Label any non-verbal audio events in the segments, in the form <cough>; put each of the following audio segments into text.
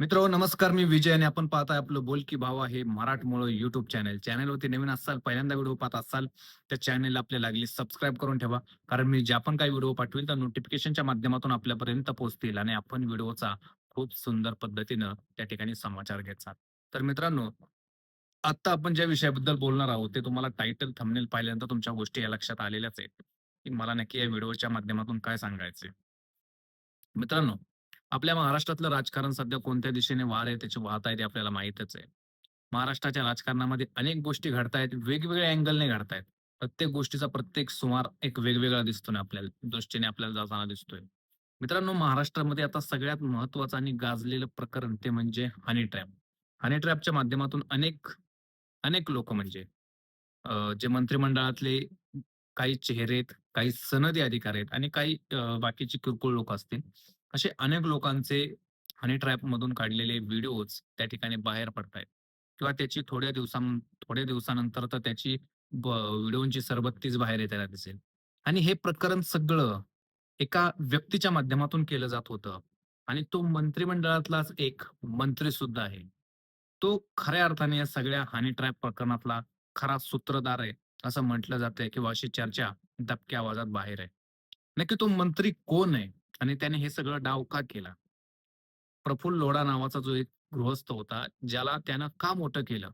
मित्र नमस्कार मी विजय आणि आपण पाहताय आपलं बोल की भावा हे मराठमोळं युट्यूब चॅनल चॅनलवरती नवीन असाल पहिल्यांदा व्हिडिओ पाहत असाल त्या चॅनलला आपल्या लागली सबस्क्राईब करून ठेवा. कारण मी ज्या पण काही व्हिडिओ पाठवेल त्या नोटिफिकेशनच्या माध्यमातून आपल्यापर्यंत पोहोचतील आणि आपण व्हिडिओचा खूप सुंदर पद्धतीनं त्या ठिकाणी समाचार घ्यायचा. तर मित्रांनो आता आपण ज्या विषयाबद्दल बोलणार आहोत ते तुम्हाला टायटल थंबनेल पाहिल्यानंतर तुमच्या गोष्टी या लक्षात आलेल्याच आहेत. की मला नक्की या व्हिडिओच्या माध्यमातून काय सांगायचंय. मित्रांनो आपल्या महाराष्ट्रातलं राजकारण सध्या कोणत्या दिशेने वार आहे त्याची वाहत आहे ते आपल्याला माहितच आहे. महाराष्ट्राच्या राजकारणामध्ये अनेक गोष्टी घडतायत वेगवेगळ्या अँगलने घडतायत प्रत्येक गोष्टीचा प्रत्येक सुमार एक वेगवेगळा दिसतो ना आपल्याला दृष्टीने आपल्याला जाताना दिसतोय. मित्रांनो महाराष्ट्रामध्ये आता सगळ्यात महत्वाचं आणि गाजलेलं प्रकरण ते म्हणजे हनी ट्रॅप हनी ट्रॅपच्या माध्यमातून अनेक अनेक लोक म्हणजे जे मंत्रिमंडळातले काही चेहरे आहेत काही सनदी अधिकारी आहेत आणि काही बाकीचे किरकोळ लोक असतील. असे अनेक लोकांचे हनी ट्रॅप मधून काढलेले व्हिडिओज त्या ठिकाणी बाहेर पडतायत. किंवा त्याची थोड्या दिवसां थोड्या दिवसानंतर तर त्याची व्हिडिओची सरबत्तीच बाहेर येताना दिसेल. आणि हे प्रकरण सगळं एका व्यक्तीच्या माध्यमातून केलं जात होतं. आणि तो मंत्रिमंडळातलाच एक मंत्री सुद्धा आहे. तो खऱ्या अर्थाने या सगळ्या हनी ट्रॅप प्रकरणातला खरा सूत्रधार आहे असं म्हटलं जातंय किंवा अशी चर्चा दबक्या आवाजात बाहेर आहे. नक्की तो मंत्री कोण आहे? आणि त्याने हे सगळं डाव का केला. प्रफुल्ल लोढा नावाचा जो एक गृहस्थ होता ज्याला त्यानं का मोठं केलं?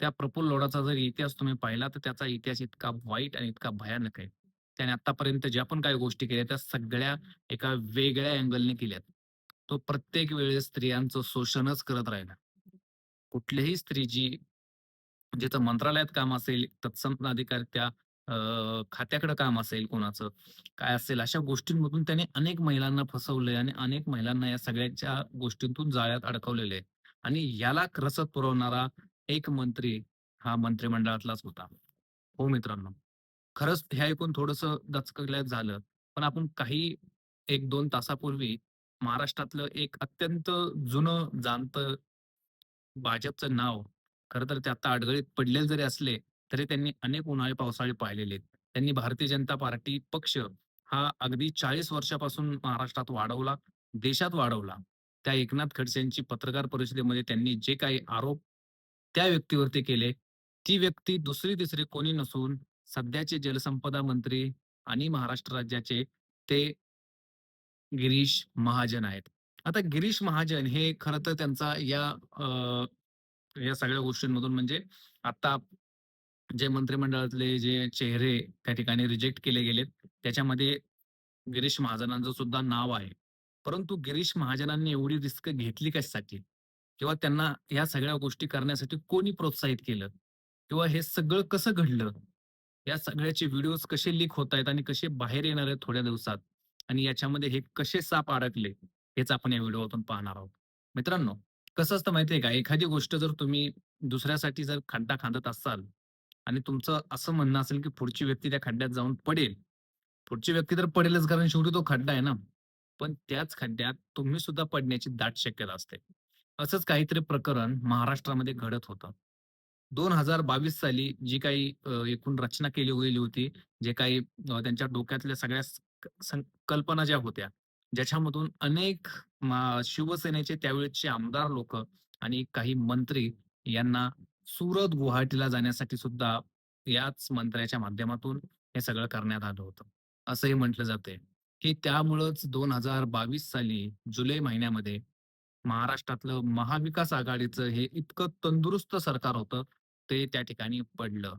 त्या प्रफुल्ल लोढाचा जर इतिहास तुम्ही पाहिला तर त्याचा इतिहास इतका वाईट आणि इतका भयानक आहे. त्याने आतापर्यंत ज्या पण काही गोष्टी केल्या त्या सगळ्या एका वेगळ्या अँगलने केल्यात. तो प्रत्येक वेळेस स्त्रियांचं शोषणच करत राहिला. कुठल्याही स्त्री जी जिथं मंत्रालयात काम असेल तत्सम अधिकार त्या खात्याकडे काम असेल कोणाचं काय असेल अशा गोष्टींमधून त्याने अनेक महिलांना फसवलंय आणि अनेक महिलांना या सगळ्याच्या गोष्टींतून जाळ्यात अडकवलेले आहे आणि याला रसद पुरवणारा एक मंत्री हा मंत्रिमंडळातलाच होता. हो मित्रांनो खरंच हे ऐकून थोडस दचकल्यात झालं पण आपण काही एक दोन तासापूर्वी महाराष्ट्रातलं एक अत्यंत जुनं जाणतं भाजपचं नाव खर तर ते आता अडगळीत पडलेले जरी असले तरी त्यांनी अनेक उन्हाळे पावसाळे पाहिलेले आहेत. त्यांनी भारतीय जनता पार्टी पक्ष हा अगदी चाळीस वर्षापासून महाराष्ट्रात वाढवला देशात वाढवला. त्या एकनाथ खडसेंची पत्रकार परिषदेमध्ये त्यांनी जे काही आरोप त्या व्यक्तीवरती केले ती व्यक्ती दुसरी तिसरी कोणी नसून सध्याचे जलसंपदा मंत्री आणि महाराष्ट्र राज्याचे ते गिरीश महाजन आहेत. आता गिरीश महाजन हे खरं तर त्यांचा या आ, या सगळ्या गोष्टींमधून म्हणजे आता जे मंत्रिमंडळातले जे चेहरे त्या ठिकाणी रिजेक्ट केले गेलेत त्याच्यामध्ये गिरीश महाजनांचं सुद्धा नाव आहे. परंतु गिरीश महाजनांनी एवढी रिस्क घेतली कशासाठी? किंवा त्यांना या सगळ्या गोष्टी करण्यासाठी कोणी प्रोत्साहित केलं? किंवा हे सगळं कसं घडलं? या सगळ्याचे व्हिडिओज कसे लीक होत आहेत आणि कसे बाहेर येणार आहेत थोड्या दिवसात? आणि याच्यामध्ये हे कसे साप अडकले? हेच आपण या व्हिडिओतून पाहणार आहोत. मित्रांनो कसं असतं माहितीये का? एखादी गोष्ट जर तुम्ही दुसऱ्यासाठी जर खड्डा खांदत असाल आणि तुमचं असं म्हणणं असेल की पुढची व्यक्ती त्या खड्ड्यात जाऊन पडेल. पुढची व्यक्ती तर पडेलच कारण शेवटी तो खड्डा आहे ना. पण त्याच खड्ड्यात तुम्ही सुद्धा पडण्याची दाट शक्यता असते. असंच काहीतरी प्रकरण महाराष्ट्रामध्ये घडत होतं. दोन हजार बावीस साली जी काही एकूण रचना केली गेली होती जे काही त्यांच्या डोक्यातल्या सगळ्या स- संकल्पना ज्या होत्या ज्याच्यामधून अनेक शिवसेनेचे त्यावेळेचे आमदार लोक आणि काही मंत्री यांना सुरत गुवाहाटीला जाण्यासाठी सुद्धा याच मंत्र्याच्या माध्यमातून हे सगळं करण्यात आलं होतं. असंही म्हटलं जाते की त्यामुळंच दोन हजार बावीस साली जुलै महिन्यामध्ये महाराष्ट्रातलं महाविकास आघाडीचं हे इतकं तंदुरुस्त सरकार होतं ते त्या ठिकाणी पडलं.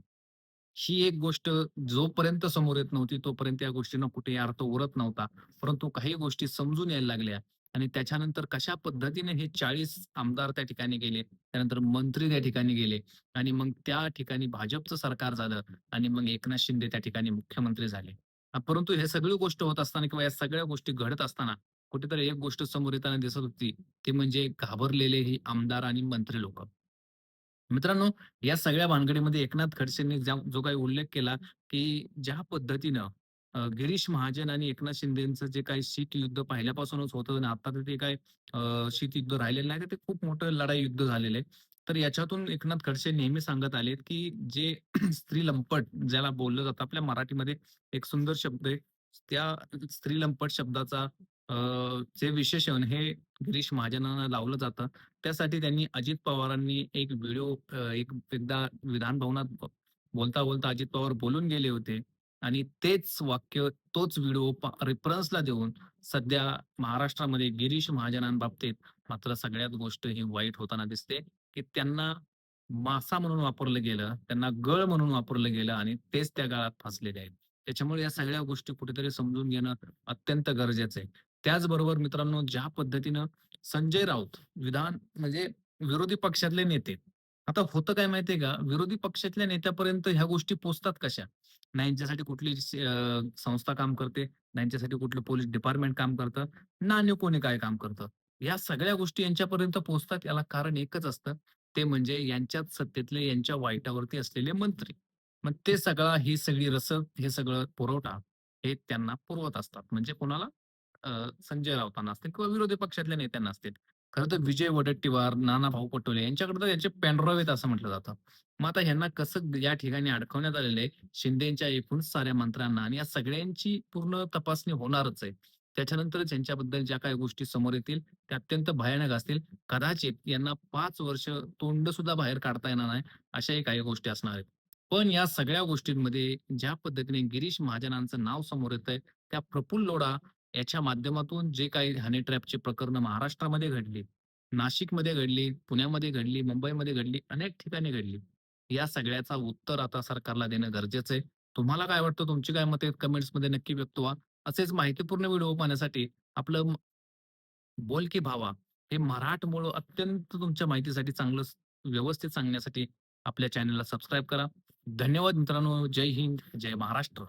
ही एक गोष्ट जोपर्यंत समोर येत नव्हती तोपर्यंत या गोष्टीनं कुठेही अर्थ उरत नव्हता. परंतु काही गोष्टी समजून यायला लागल्या. आणि त्याच्यानंतर कशा पद्धतीने हे चाळीस आमदार त्या ठिकाणी गेले त्यानंतर मंत्री त्या ठिकाणी गेले आणि मग त्या ठिकाणी भाजपचं सरकार झालं आणि मग एकनाथ शिंदे त्या ठिकाणी मुख्यमंत्री झाले. परंतु हे सगळी गोष्ट होत असताना किंवा या सगळ्या गोष्टी घडत असताना कुठेतरी एक गोष्ट समोर येताना दिसत होती ते म्हणजे घाबरलेले ही आमदार आणि मंत्री लोक. मित्रांनो या सगळ्या भानगडीमध्ये एकनाथ खडसेंनी जो काही उल्लेख केला की ज्या पद्धतीनं गिरीश महाजन आणि एकनाथ शिंदेचं जे काही शीत युद्ध पहिल्यापासूनच होतं आणि आता ते काय शीत युद्ध राहिलेलं नाही तर ते खूप मोठं लढाई युद्ध झालेलं आहे. तर याच्यातून एकनाथ खडसे नेहमी सांगत आलेत की जे <clears throat> स्त्री लंपट ज्याला बोललं जातं आपल्या मराठीमध्ये एक सुंदर शब्द आहे. त्या स्त्री लंपट शब्दाचा अ, जे विशेषण हे गिरीश महाजनांना लावलं जातं. त्यासाठी त्यांनी अजित पवारांनी एक व्हिडिओ एक एकदा विधान भवनात बोलता, बोलता अजित पवार बोलून गेले होते. आणि तेच वाक्य, तोच व्हिडिओ रेफरन्सला देऊन सध्या महाराष्ट्रामध्ये गिरीश महाजनांबाबतीत मात्र सगळ्यात गोष्ट ही वाईट होताना दिसते, की त्यांना मासा म्हणून वापरलं गेलं, त्यांना गळ म्हणून वापरलं गेलं आणि तेच त्या गाळात फसलेले आहेत. त्याच्यामुळे या सगळ्या गोष्टी कुठेतरी समजून घेणं अत्यंत गरजेचं आहे. त्याचबरोबर मित्रांनो, ज्या पद्धतीनं संजय राऊत विधान म्हणजे विरोधी पक्षातले नेते. आता होतं काय माहितीये का, विरोधी पक्षातल्या नेत्यापर्यंत ह्या गोष्टी पोहोचतात कशा? ना यांच्यासाठी कुठली संस्था काम करते, ना यांच्यासाठी कुठलं पोलीस डिपार्टमेंट काम करतं, ना अन्य कोणी काय काम करतं. या सगळ्या गोष्टी यांच्यापर्यंत पोहोचतात याला कारण एकच असतं, ते म्हणजे यांच्याच सत्तेतले यांच्या वाईटावरती असलेले मंत्री. मग ते सगळा ही सगळी रसद, हे सगळं पुरवठा हे त्यांना पुरवत असतात. म्हणजे कोणाला? संजय राऊतांना असतील किंवा विरोधी पक्षातल्या नेत्यांना असतील. खरं तर विजय वडेट्टीवार, नानाभाऊ पटोले यांच्याकडे तर याचे पेनड्राईव्ह आहेत असं म्हटलं जातं. मग आता ह्यांना कसं या ठिकाणी अडकवण्यात आलेलं आहे, शिंदेच्या एकूण साऱ्या मंत्र्यांना आणि या सगळ्यांची पूर्ण तपासणी होणारच आहे. त्याच्यानंतरच यांच्याबद्दल ज्या काही गोष्टी समोर येतील, त्या अत्यंत भयानक असतील. कदाचित यांना 5 वर्ष तोंड सुद्धा बाहेर काढता येणार नाही, अशाही काही गोष्टी असणार आहेत. पण या सगळ्या गोष्टींमध्ये ज्या पद्धतीने गिरीश महाजनांचं नाव समोर येतंय, त्या प्रफुल्ल लोढा याच्या माध्यमातून जे काही हनी ट्रॅपचे प्रकरण महाराष्ट्रामध्ये घडली, नाशिकमध्ये घडली, पुण्यामध्ये घडली, मुंबईमध्ये घडली, अनेक ठिकाणी घडली. या सगळ्याचा उत्तर आता सरकारला देणं गरजेचं आहे. तुम्हाला काय वाटतं? तुमची काय मते कमेंट्स कमेंट्समध्ये नक्की व्यक्त व्हा. असेच माहितीपूर्ण व्हिडिओ पाहण्यासाठी आपलं बोल की भावा हे मराठमोळ अत्यंत तुमच्या माहितीसाठी चांगलं व्यवस्थित सांगण्यासाठी आपल्या चॅनलला सबस्क्राईब करा. धन्यवाद मित्रांनो. जय हिंद, जय महाराष्ट्र.